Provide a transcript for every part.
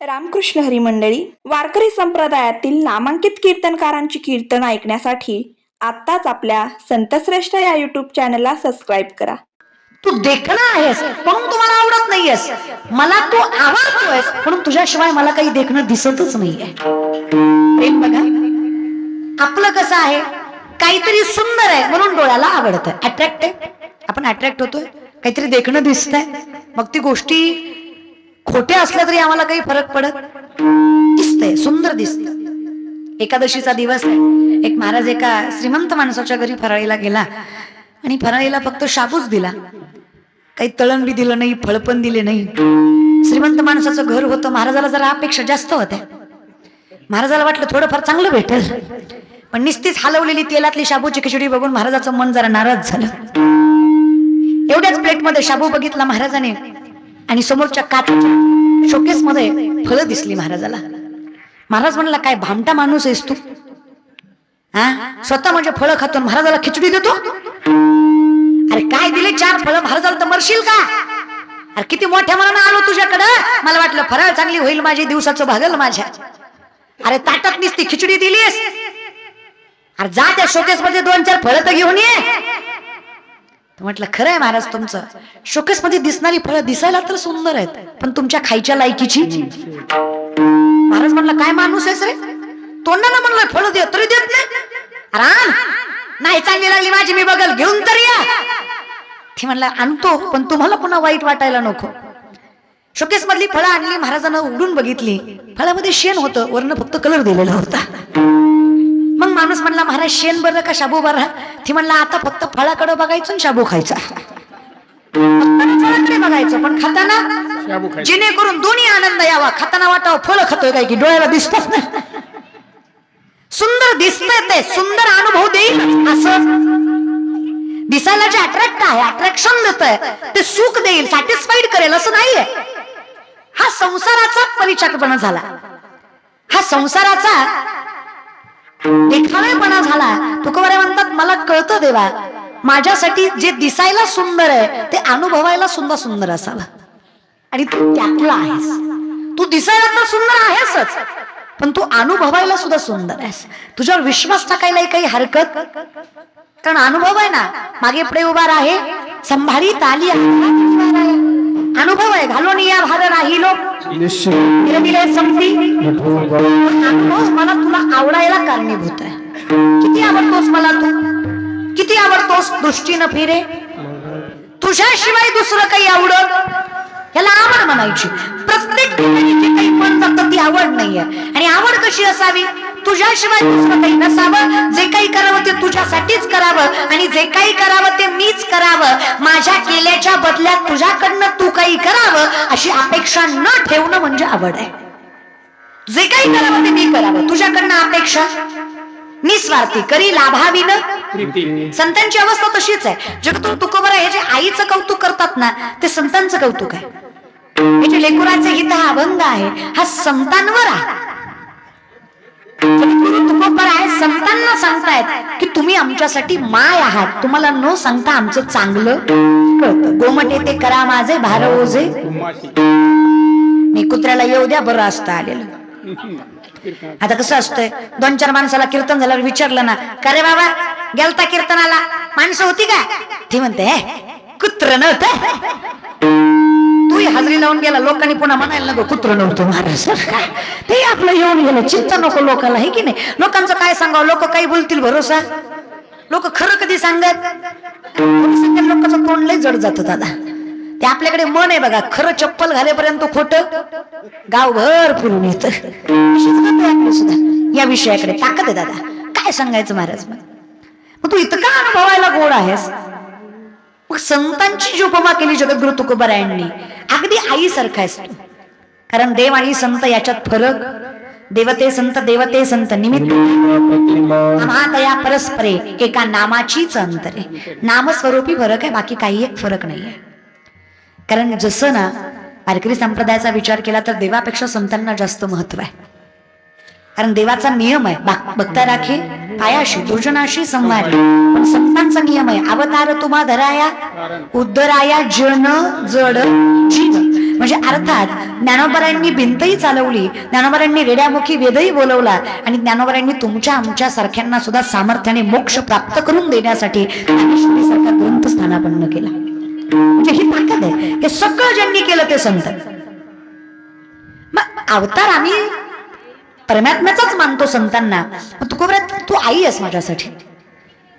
रामकृष्ण हरी मंडळी वारकरी संप्रदायातील नामांकित कीर्तनकारांची कीर्तन ऐकण्यासाठी आत्ताच आपल्या संतश्रेष्ठ या युट्यूब चॅनलला सबस्क्राईब करा. तू देखणं आहेस म्हणून तुम्हाला आवडत नाहीयेस. मला तू आवडतोयस म्हणून तुझ्याशिवाय मला काही देखणं दिसतच नाहीये. प्रेम बघा. आपलं कसं आहे? काहीतरी सुंदर आहे म्हणून डोळ्याला आवडत अट्रॅक्ट आहे. आपण अट्रॅक्ट होतोय. काहीतरी देखणं दिसतंय. मग ती गोष्टी खोट्या असल्या तरी आम्हाला काही फरक पडत दिसतंय सुंदर दिसत एकादशीचा दिवस आहे. एक महाराज एका श्रीमंत माणसाच्या घरी फराळीला गेला आणि फराळीला फक्त शाबूच दिला. काही तळण बी दिलं नाही फळ पण दिले नाही. श्रीमंत माणसाचं घर होतं महाराजाला जरा अपेक्षा जास्त होत्या. महाराजाला वाटलं थोडंफार चांगलं भेटेल. पण निस्तीच हलवलेली तेलातली शाबूची खिचडी बघून महाराजाचं मन जरा नाराज झालं. एवढ्याच प्लेटमध्ये शाबू बघितला महाराजाने. आणि समोरच्या काचेच्या शोकेस मध्ये फळं दिसली महाराजाला. महाराज म्हणला काय भामटा माणूस आहेस तू? हा स्वतः म्हणजे फळं खातो महाराजाला खिचडी देतो? अरे काय दिले चार फळं? महाराजाला तर मरशील का? अरे किती मोठ्या मनानं आलो तुझ्याकडं? मला वाटलं फराळ चांगली होईल माझी दिवसाचं भागल माझ्या. अरे ताटात निसती खिचडी दिलीस? अरे जा त्या शोकेस मध्ये दोन चार फळं तर घेऊन ये. तर म्हटलं खरं आहे महाराज तुमचं. शोकेस मध्ये दिसणारी फळं दिसायला तर सुंदर आहेत पण तुमच्या खायच्या लायकीची. महाराज म्हणलं काय माणूस आहेस रे? तोंडाला म्हणलं फळ दे तरी देत नाही. नाही चांगली लागली माझी मी बघल घेऊन तरी या. ते म्हणला आणतो पण तुम्हाला पुन्हा वाईट वाटायला नको. शोकेस मधली फळं आणली महाराजांना उघडून बघितली. फळामध्ये शेण होतं वरनं फक्त कलर दिलेला होता. माणूस म्हणला महाराज शेण बरं का शाबू बरं? ती म्हणला आता फक्त फळाकडे बघायचं शाबू खायचा. फळाकडे बघायचं पण खाताना जेणेकरून दोन्ही आनंद यावा. खाताना वाटावं फळ खातोय काय की डोळ्याला दिसतात ना सुंदर दिसतंय ते सुंदर अनुभव देईल असं. दिसायला जे अट्रॅक्ट आहे अट्रॅक्शन देत ते सुख देईल सॅटिस्फाईड करेल असं नाहीये. हा संसाराचा परिचकपणा झाला. हा संसाराचा देखावेपणा झाला. तुकोबारे म्हणतात मला कळतं देवा माझ्यासाठी जे दिसायला सुंदर आहे ते अनुभवायला सुद्धा सुंदर असावं. आणि तू त्यातला आहेस. तू दिसायला तर सुंदर आहेसच पण तू अनुभवायला सुद्धा सुंदर आहेस. तुझ्यावर विश्वास टाकायलाही काही हरकत? कारण अनुभव आहे ना मागे पुढे उभा आहे संभारी ताली अनुभव आहे. घालून या भार राहिलो अनुभव मला तुला आवडायला कारणीभूत आहे. किती आवडतोस मला तू? किती आवडतोस दृष्टीनं फिरे? तुझ्याशिवाय दुसरं काही आवडत? याला आवड म्हणायची. प्रत्येक ठिकाणी जे काही पण जातं ती आवड नाहीये. आणि आवड कशी असावी? तुझ्याशिवाय दुसरं काही नसावं. जे काही करावं ते तुझ्यासाठीच करावं आणि जे काही करावं ते मीच करावं. माझ्या केल्याच्या बदल्यात तुझ्याकडनं तू काही करावं अशी अपेक्षा न ठेवणं म्हणजे आवड आहे. जे काही करावं ते मी करावं. तुझ्याकडनं अपेक्षा. निस्वार्थी करी लाभाविन. संतांची अवस्था तशीच आहे. जगतो तुकोबर हे जे आईचं कौतुक करतात ना ते संतांचं कौतुक आहे. हे जे लेकुराचे हित हा अभंग आहे हा संतांवर आहे. तुकोबर आहे संतांना सांगतायत की तुम्ही आमच्यासाठी माय आहात. तुम्हाला न सांगता आमचं चांगलं कळतं. गोमट येते करा माझे भार ओझे. मी कुत्र्याला येऊ द्या बरं असतं आलेलं. आता कसं असतंय? दोन चार माणसाला कीर्तन झाल्यावर विचारलं ना का रे बाबा गेलता कीर्तनाला? माणसं होती का? ती म्हणते कुत्र नव्हतं. तू हजरी लावून गेला. लोकांनी पुन्हा म्हणायला नको कुत्र नव्हतं महाराज ते आपलं येऊन गेलं. चिंता नको लोकांना हे की नाही? लोकांचं काय सांगावं? लोक काही बोलतील भरोसा लोक खरं कधी सांगत? लोकांचं तोंड लय जड जातं दादा. ते आपल्याकडे मन आहे बघा. खरं चप्पल घालेपर्यंत खोट गावभर फिरून येत. सुद्धा. या विषयाकडे ताकद आहे दादा. काय सांगायचं महाराज? मग तू इतका अनुभवायला गोड आहेस? मग संतांची जी उपमा केली जगद्गुरु तुकोबरायांनी अगदी आईसारखा आहेस तू. कारण देव आणि संत याच्यात फरक देवते संत देवते संत निमित्त. अमातया परस्परे एका नामाचीच अंतरे. नामस्वरूपी फरक आहे बाकी काही एक फरक नाहीये. कारण जसं ना वारकरी संप्रदायाचा विचार केला तर देवापेक्षा संतांना जास्त महत्त्व आहे. कारण देवाचा नियम आहे बा- राखे पायाशी दुर्जनाशी संवाद पण संतांचा नियम आहे अवतार तुम्हा धराया उद्धराया जन जड जीव. म्हणजे अर्थात ज्ञानोबरांनी भिंतही चालवली ज्ञानोबरांनी रेड्यामुखी वेदही बोलवला आणि ज्ञानोबरांनी तुमच्या आमच्या सारख्यांना सुद्धा सामर्थ्याने मोक्ष प्राप्त करून देण्यासाठी सारखा ग्रंथ स्थानापन्न केला. म्हणजे ही ताकद आहे हे सगळं ज्यांनी केलं ते संत. मग अवतार आम्ही परमात्म्याचाच मानतो संतांना. तुकोबऱ्यात तू तू आई आहेस माझ्यासाठी.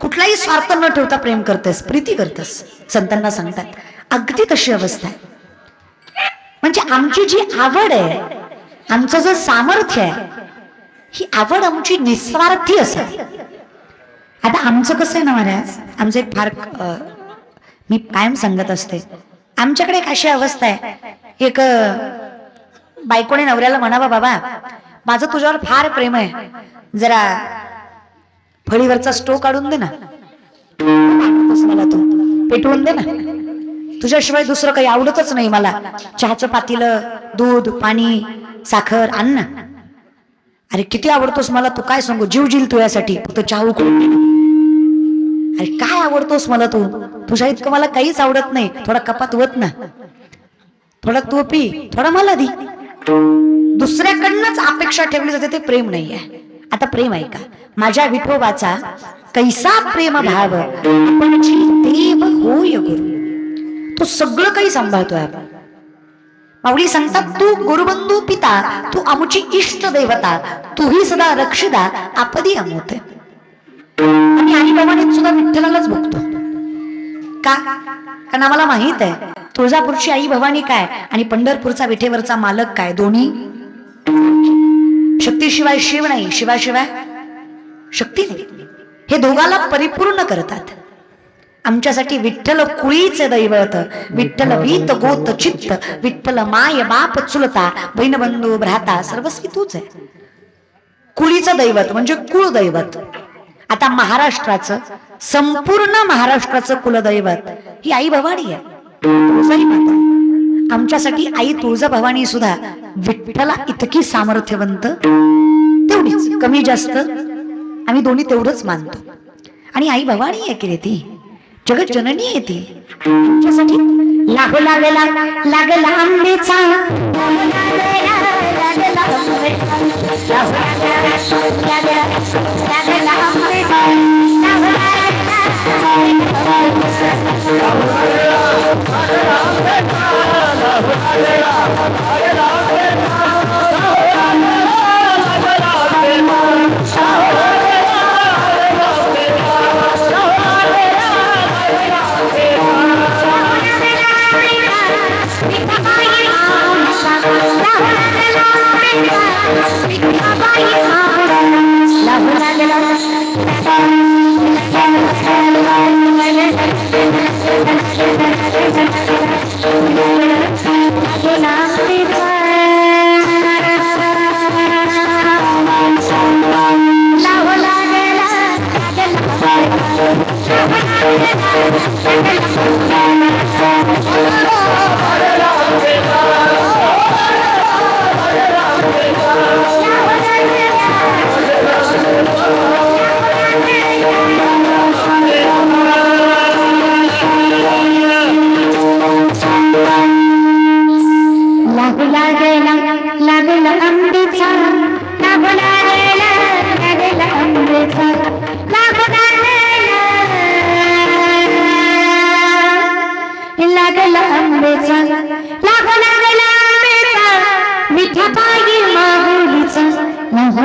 कुठलाही स्वार्थ न ठेवता प्रेम करतेस प्रीती करतेस संतांना सांगतात अगदी तशी अवस्था आहे. म्हणजे आमची जी आवड आहे आमचं जो सामर्थ्य आहे ही आवड आमची निस्वार्थी असावी आता आमचं कसं आहे ना महाराज आमचं एक फार मी कायम सांगत असते आमच्याकडे एक अशी अवस्था आहे. एक बायकोने नवऱ्याला म्हणावा बाबा माझं तुझ्यावर फार प्रेम आहे. जरा फळीवरचा स्टो काढून दे ना. मला तू पेटवून दे ना. तुझ्याशिवाय दुसरं काही आवडतच नाही मला. चहाचं पातील दूध पाणी साखर अन्न. अरे किती आवडतोस मला तू? काय सांगू? जीव जील तुझ्यासाठी फक्त चहा उकळून अरे काय आवडतोस मला तू? तुझ्या इतकं मला काहीच आवडत नाही. थोडा कपात वत ना. थोडा तू पी थोडा मला दी. दुसऱ्याकडनंच अपेक्षा ठेवली जाते ते प्रेम नाही आहे आता प्रेम आहे का? माझ्या विठोबाचा कैसा प्रेम भाव आपणची देव होय गुरु. तो सगळं काही सांभाळतोय आपण. माऊली सांगतात तू गुरुबंधू पिता तू आमची इष्ट देवता तूही सदा रक्षिदा आपदी अमोते. आणि आई बाबाने सुद्धा विठ्ठलालाच बघतो का? कारण आम्हाला माहीत आहे तुळजापूरची आई भवानी काय आणि पंढरपूरचा विठेवरचा मालक काय? दोन्ही शक्तीशिवाय शिव नाही शिवाशिवाय शक्ती नाही. हे दोघाला परिपूर्ण करतात. आमच्यासाठी विठ्ठल कुळीचे दैवत विठ्ठल वीत गोत चित्त विठ्ठल माय बाप चुलता बहिणबंधू भ्राता सर्वस्वी तूच आहे. कुळीचं दैवत म्हणजे कुळ दैवत आता महाराष्ट्राचं संपूर्ण महाराष्ट्राचं कुलदैवत ही आई भवानी आहे. आमच्यासाठी आई तुळजा भवानी सुद्धा विठ्ठला इतकी सामर्थ्यवंत तेवढीच कमी जास्त. आम्ही दोन्ही तेवढंच मानतो. आणि आई भवानी आहे की रे ती? जगत जननी आहे ती. आमच्यासाठी लागू लागला लागला आंबेचा लागला आंबेचा.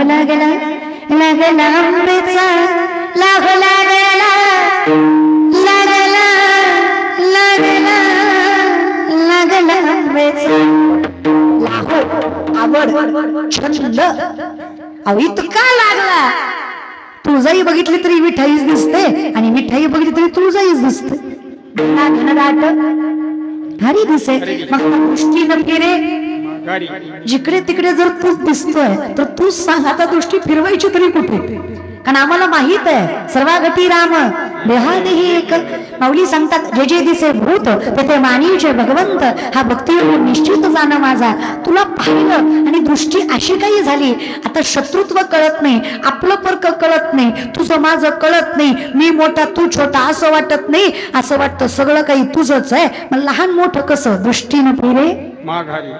लागला लागला आंबेचा लागू लागला लागला लागला लागला आंबेचा लाहो आवड छंद. अहो इतका लागला. तुळजाई बघितली तरी विठाईच दिसते आणि विठाई बघितली तरी तुळजाईच दिसते. हरी दिसे मग दृष्टी न फिरे जिकडे तिकडे जर तूच दिसतोय तर तूच सांग आता दृष्टी फिरवायची तरी कुठे? कारण आम्हाला माहीत आहे सर्वागती राम देहादेही एक. माऊली सांगतात जे जे दिसे भूत तेथे मानीचे भगवंत हा भक्ती निश्चित जाणं माझा. तुला पाहिलं आणि दृष्टी अशी काही झाली आता शत्रुत्व कळत नाही आपलं पर्क कळत नाही तुझं माझं कळत नाही मी मोठा तू छोटा असं वाटत नाही असं वाटतं सगळं काही तुझंच आहे. मग लहान मोठं कसं? दृष्टीनं फिरे माघारी.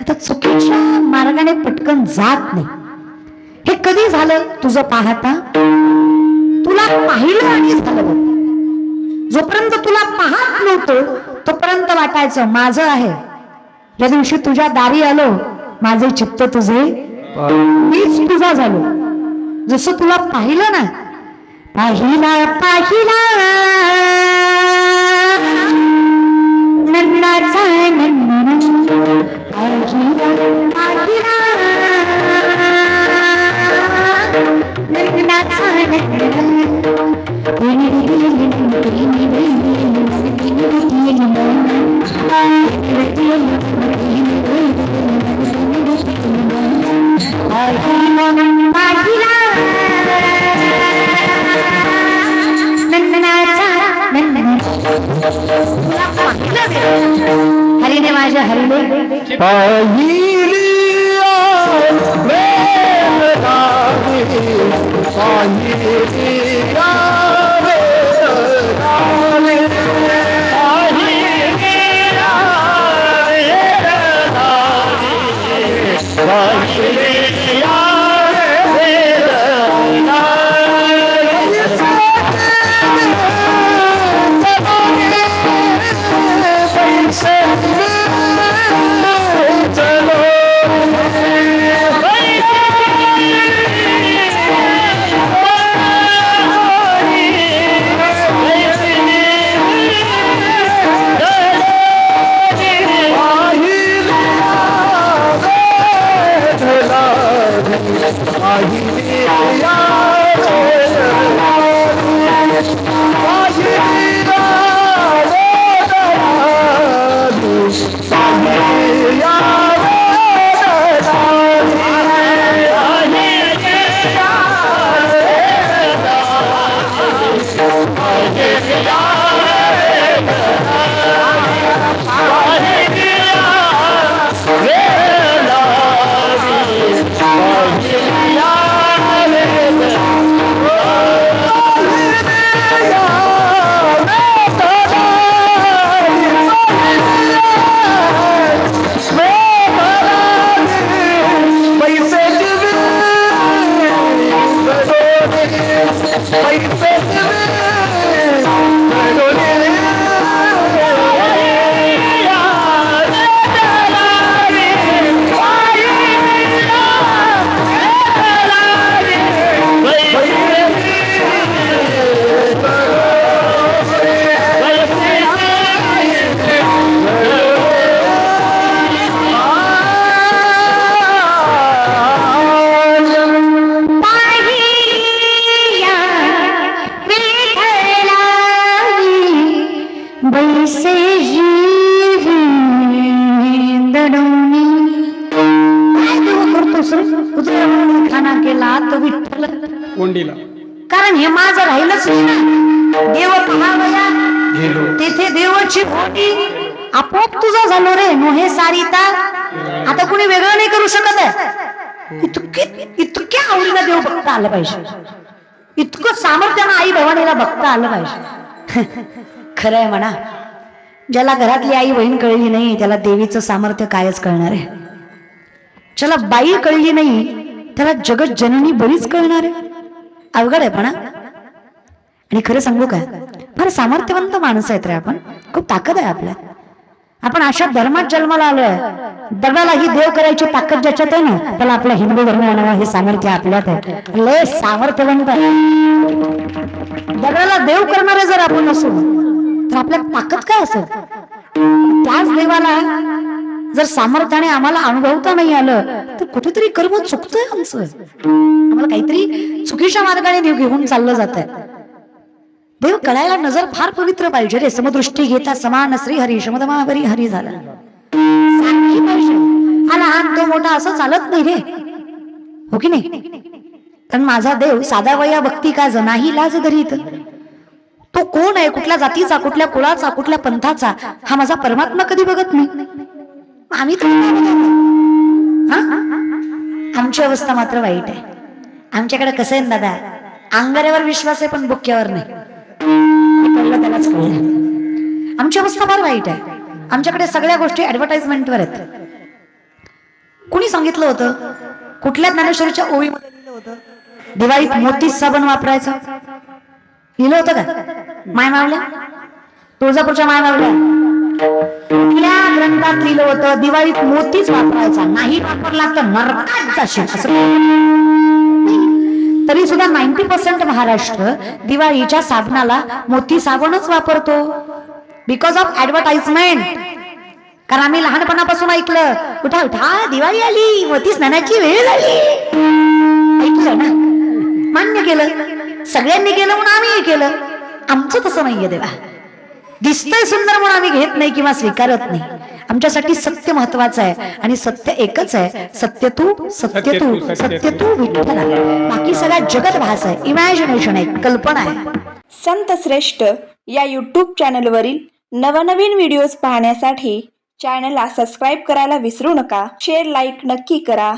आता चुकीच्या मार्गाने पटकन जात नाही. हे कधी झालं तुझं पाहता? तुला पाहिलं आणि झालं जोपर्यंत तुला पाहत नव्हतं तोपर्यंत वाटायचं माझं आहे. ज्या दिवशी तुझ्या दारी आलो माझे चित्त तुझे मीच तुझा झालो. जसं तुला पाहिलं ना पाहिला पाहिला. नन्नाचा नन्ना पाहिला आपोआप तुझा झालो रे मोहे सारिता आता कुणी वेगळं नाही करू शकत आहे. इतके इतक्या आवडीला देव बघता आलं पाहिजे. इतकं सामर्थ्यानं आई भवानीला बघता आलं पाहिजे. खरंय म्हणा. ज्याला घरातली आई बहीण कळली नाही त्याला देवीचं सामर्थ्य कायच कळणार आहे. ज्याला बाई कळली नाही त्याला जगत जननी बरीच कळणार आहे. अवघड आहे पण आणि खरं सांगू काय फार सामर्थ्यवंत माणसं आहेत रे आपण. खूप ताकद आहे आपल्या आपण अशा धर्मात जन्माला आलोय. दगडाला ही देव करायची ताकद ज्याच्यात आहे ना त्याला आपला हिंदू धर्म आणावा हे सामर्थ्य आपल्यात आहे. लय सामर्थ्यवंत आहे. दगडाला देव करणारे जर आपण असू तर आपल्यात ताकद काय असेल? त्याच देवाला जर सामर्थ्याने आम्हाला अनुभवता नाही आलं तर कुठेतरी कर्म चुकतंय आमचं. आम्हाला काहीतरी चुकीच्या मार्गाने देव घेऊन चाललं जात आहे देव कळायला नजर फार पवित्र पाहिजे रे. समदृष्टी घेता समान श्री हरी. शमदमावरी हरी झाला. हा लहान तो मोठा असं चालत नाही रे. हो की नाही? कारण माझा देव साधा वया भक्ती का जनाही लाज धरीत? तो कोण आहे? कुठल्या जातीचा कुठल्या कुळाचा कुठल्या पंथाचा? हा माझा परमात्मा कधी बघत नाही. आम्ही हा? आमची अवस्था मात्र वाईट आहे. आमच्याकडे कसं आहे दादा? अंगाऱ्यावर विश्वास आहे पण बुक्यावर नाही. कळलं त्यालाच कळलं. आमची अवस्था फार वाईट आहे. आमच्याकडे सगळ्या गोष्टी ऍडव्हर्टाइजमेंटवर आहेत. कुणी सांगितलं होतं? कुठल्या ज्ञानेश्वरीच्या ओळीमध्ये लिहिलं होतं? दिवाळीत मोतीच साबण वापरायचा. लिहिलं होतं का? माय मावल्या? तुळजापूरच्या माय मावल्या? कुठल्या ग्रंथात लिहिलं होतं? दिवाळीत मोतीच वापरायचा. नाही वापरला तर नरकात जाशील. असं तरी सुद्धा नाईन्टी पर्सेंट महाराष्ट्र दिवाळीच्या साबणाला मोती साबणच वापरतो. बिकॉज ऑफ ऍडव्हर्टाइजमेंट कारण आम्ही लहानपणापासून ऐकलं उठा उठा दिवाळी आली मोती स्नानाची वेळ झाली. ऐकलं ना? मान्य केलं. सगळ्यांनी केलं म्हणून आम्ही केलं. आमचं तसं नाहीये देवा. दिसतंय सुंदर म्हणून आम्ही घेत नाही किंवा स्वीकारत नाही. आमच्यासाठी सत्य महत्वाचं आहे आणि सत्य एकच आहे. सत्य तू सत्य तू सत्य तू. विठ्ठल. आहे. बाकी सगळा जगत भास आहे. इमॅजिनेशन आहे कल्पना आहे. संत श्रेष्ठ या यूट्यूब चॅनलवरील नवनवीन व्हिडिओज पाहण्यासाठी चॅनलला सबस्क्राईब करायला विसरू नका. शेअर लाईक नक्की करा.